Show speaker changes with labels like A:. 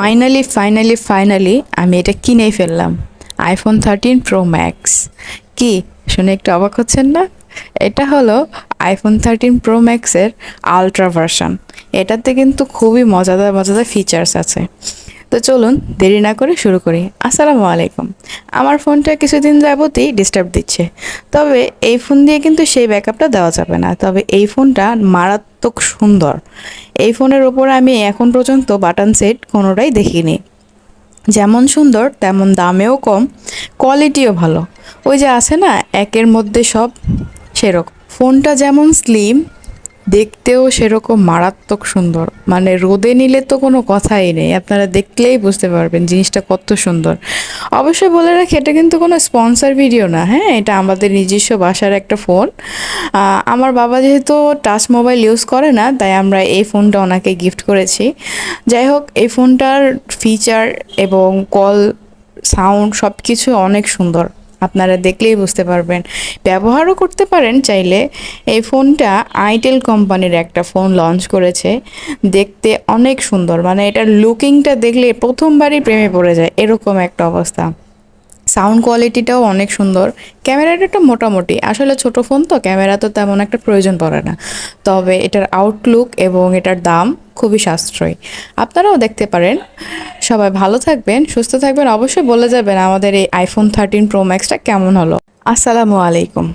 A: Finally finally finally আমি এটা কিনেই ফেললাম। আইফোন থার্টিন প্রো ম্যাক্স কি, শুনে একটু অবাক হচ্ছেন না? এটা হলো আইফোন থার্টিন প্রো ম্যাক্সের আলট্রা ভার্সন এটাতে কিন্তু খুবই মজাদার মজাদার ফিচার্স আছে। তো চলুন, দেরি না করে শুরু করি। আসসালামু আলাইকুম। আমার ফোনটা কিছুদিন যাবতই ডিস্টার্ব দিচ্ছে। তবে এই ফোন দিয়ে কিন্তু সেই ব্যাকআপটা দেওয়া যাবে না। তবে এই ফোনটা মারাত্মক সুন্দর। এই ফোনের ওপর আমি এখন পর্যন্ত বাটন সেট কোনোটাই দেখিনি। যেমন সুন্দর, তেমন দামেও কম, কোয়ালিটিও ভালো। ওই যে আছে না, একের মধ্যে সব সেরকম। ফোনটা যেমন স্লিম দেখতেও সেরকম মারাত্মক সুন্দর। মানে রোদে নিলে তো কোনো কথাই নেই। আপনারা দেখলেই বুঝতে পারবেন জিনিসটা কত সুন্দর। অবশ্যই বলে রাখি, এটা কিন্তু কোনো স্পন্সর ভিডিও না হ্যাঁ? এটা আমাদের নিজস্ব বাসার একটা ফোন। আমার বাবা যেহেতু টাচ মোবাইল ইউজ করে না, তাই আমরা এই ফোনটা ওনাকে গিফট করেছি। যাই হোক, এই ফোনটার ফিচার এবং কল, সাউন্ড সব কিছু অনেক সুন্দর। আপনারা দেখলেই বুঝতে পারবেন। ব্যবহারও করতে পারেন চাইলে। এই ফোনটা আইটেল কোম্পানির একটা ফোন লঞ্চ করেছে। দেখতে অনেক সুন্দর। মানে এটার লুকিংটা দেখলে প্রথমবারই প্রেমে পড়ে যায়। এরকম একটা অবস্থা। সাউন্ড কোয়ালিটিটাও অনেক সুন্দর। ক্যামেরাটা একটু মোটামুটি। আসলে ছোট ফোন তো, ক্যামেরা তো তেমন একটা প্রয়োজন পড়ে না। তবে এটার আউটলুক এবং এটার দাম খুবই সাশ্রয়ী। আপনারাও দেখতে পারেন। সবাই ভালো থাকবেন, সুস্থ থাকবেন। অবশ্যই বলে যাবেন আমাদের এই আইফোন থার্টিন প্রো ম্যাক্সটা কেমন হলো। আসসালামু আলাইকুম।